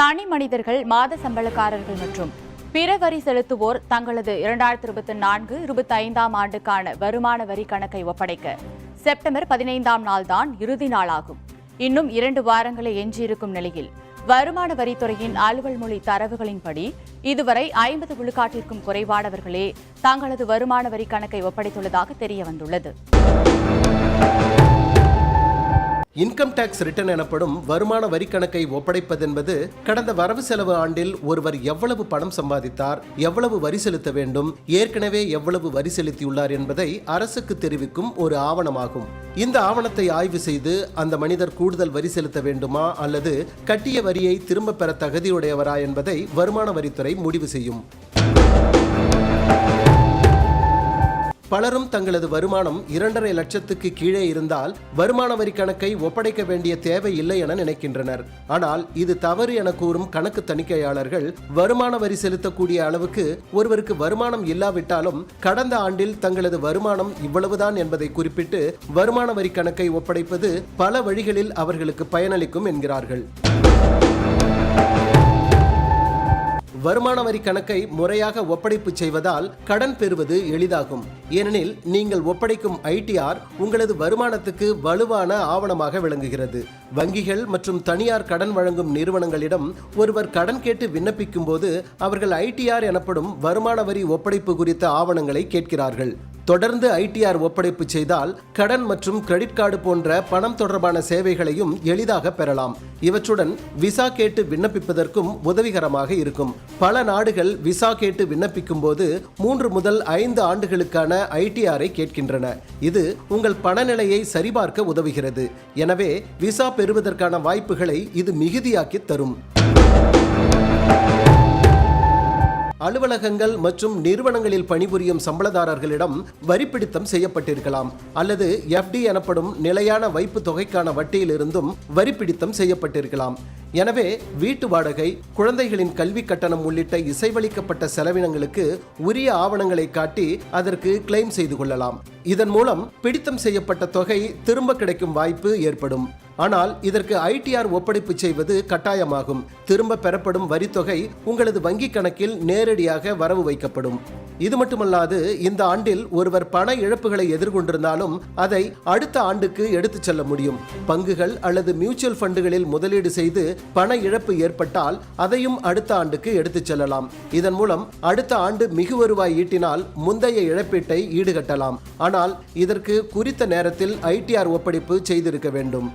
தனி மனிதர்கள் மாத சம்பளக்காரர்கள் மற்றும் பிற வரி செலுத்துவோர் தங்களது இரண்டாயிரத்தி இருபத்தி நான்கு இருபத்தி ஐந்தாம் ஆண்டுக்கான வருமான வரி கணக்கை ஒப்படைக்க செப்டம்பர் பதினைந்தாம் நாள்தான் இறுதி நாளாகும். இன்னும் இரண்டு வாரங்களே எஞ்சியிருக்கும் நிலையில் வருமான வரித்துறையின் அலுவல் மொழி தரவுகளின்படி இதுவரை ஐம்பது விழுக்காட்டிற்கும் குறைவானவர்களே தங்களது வருமான வரி கணக்கை ஒப்படைத்துள்ளதாக தெரியவந்துள்ளது. இன்கம் டேக்ஸ் ரிட்டர்ன் எனப்படும் வருமான வரி கணக்கை ஒப்படைப்பதென்பது கடந்த வரவு செலவு ஆண்டில் ஒருவர் எவ்வளவு பணம் சம்பாதித்தார் எவ்வளவு வரி செலுத்த வேண்டும் ஏற்கனவே எவ்வளவு வரி செலுத்தியுள்ளார் என்பதை அரசுக்கு தெரிவிக்கும் ஒரு ஆவணமாகும். இந்த ஆவணத்தை ஆய்வு செய்து அந்த மனிதர் கூடுதல் வரி செலுத்த வேண்டுமா அல்லது கட்டிய வரியை திரும்ப பெற தகுதியுடையவரா என்பதை வருமான வரித்துறை முடிவு செய்யும். பலரும் தங்களது வருமானம் இரண்டரை லட்சத்துக்கு கீழே இருந்தால் வருமான வரி கணக்கை ஒப்படைக்க வேண்டிய தேவை இல்லை என நினைக்கின்றனர். ஆனால் இது தவறு என கூறும் கணக்கு தணிக்கையாளர்கள் வருமான வரி செலுத்தக்கூடிய அளவுக்கு ஒருவருக்கு வருமானம் இல்லாவிட்டாலும் கடந்த ஆண்டில் தங்களது வருமானம் இவ்வளவுதான் என்பதை குறிப்பிட்டு வருமான வரி கணக்கை ஒப்படைப்பது பல வழிகளில் அவர்களுக்கு பயனளிக்கும் என்கிறார்கள். வருமான வரி கணக்கை முறையாக ஒப்படைப்பு செய்வதால் கடன் பெறுவது எளிதாகும். ஏனெனில் நீங்கள் ஒப்படைக்கும் ஐடிஆர் உங்களது வருமானத்துக்கு வலுவான ஆவணமாக விளங்குகிறது. வங்கிகள் மற்றும் தனியார் கடன் வழங்கும் நிறுவனங்களிடம் ஒருவர் கடன் கேட்டு விண்ணப்பிக்கும் போது அவர்கள் ஐடிஆர் எனப்படும் வருமான வரி ஒப்படைப்பு குறித்த ஆவணங்களை கேட்கிறார்கள். தொடர்ந்து ஐடிஆர் ஒப்படைப்பு செய்தால் கடன் மற்றும் கிரெடிட் கார்டு போன்ற பணம் தொடர்பான சேவைகளையும் எளிதாக பெறலாம். இவற்றுடன் விசா கேட்டு விண்ணப்பிப்பதற்கும் உதவிகரமாக இருக்கும். பல நாடுகள் விசா கேட்டு விண்ணப்பிக்கும் போது மூன்று முதல் ஐந்து ஆண்டுகளுக்கான ஐடிஆரை கேட்கின்றன. இது உங்கள் பணநிலையை சரிபார்க்க உதவுகிறது. எனவே விசா பெறுவதற்கான வாய்ப்புகளை இது மிகுதியாக்கி தரும். அலுவலகங்கள் மற்றும் நிறுவனங்களில் பணிபுரியும் சம்பளதாரர்களிடம் வரிப்பிடித்தம் செய்யப்பட்டிருக்கலாம். அல்லது எஃப்டி எனப்படும் நிலையான வைப்பு தொகைக்கான வட்டியிலிருந்தும் வரிப்பிடித்தம் செய்யப்பட்டிருக்கலாம். எனவே வீட்டு வாடகை குழந்தைகளின் கல்வி கட்டணம் உள்ளிட்ட இசைவளிக்கப்பட்ட செலவினங்களுக்கு உரிய ஆவணங்களை காட்டி அதற்கு கிளைம் செய்து கொள்ளலாம். இதன் மூலம் பிடித்தம் செய்யப்பட்ட தொகை திரும்ப கிடைக்கும் வாய்ப்பு ஏற்படும். ஆனால் இதற்கு ஐடிஆர் ஒப்படைப்பு செய்வது கட்டாயமாகும். திரும்ப பெறப்படும் வரித்தொகை உங்களது வங்கிக் கணக்கில் நேரடியாக வரவு வைக்கப்படும். இது மட்டுமல்லாது இந்த ஆண்டில் ஒருவர் பண இழப்புகளை எதிர்கொண்டிருந்தாலும் அதை அடுத்த ஆண்டுக்கு எடுத்துச் செல்ல முடியும். பங்குகள் அல்லது மியூச்சுவல் ஃபண்டுகளில் முதலீடு செய்து பண இழப்பு ஏற்பட்டால் அதையும் அடுத்த ஆண்டுக்கு எடுத்துச் செல்லலாம். இதன் மூலம் அடுத்த ஆண்டு மிகு வருவாய் ஈட்டினால் முந்தைய இழப்பீட்டை ஈடுகட்டலாம். ஆனால் இதற்கு குறித்த நேரத்தில் ஐடிஆர் ஒப்படைப்பு செய்திருக்க வேண்டும்.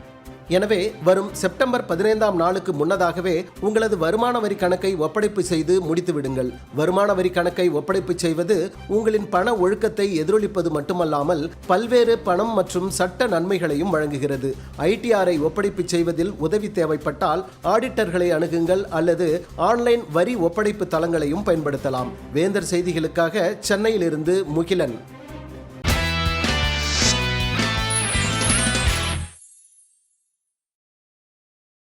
எனவே வரும் செப்டம்பர் பதினைந்தாம் நாளுக்கு முன்னதாகவே உங்களது வருமான வரி கணக்கை ஒப்படைப்பு செய்து முடித்து விடுங்கள் வருமான வரி கணக்கை ஒப்படைப்பு செய்வது உங்களின் பண ஒழுக்கத்தை எதிரொலிப்பது மட்டுமல்லாமல் பல்வேறு பணம் மற்றும் சட்ட நன்மைகளையும் வழங்குகிறது. ஐடிஆரை ஒப்படைப்பு செய்வதில் உதவி தேவைப்பட்டால் ஆடிட்டர்களை அணுகுங்கள் அல்லது ஆன்லைன் வரி ஒப்படைப்பு தளங்களையும் பயன்படுத்தலாம். வேந்தர் செய்திகளுக்காக சென்னையிலிருந்து முகிலன்.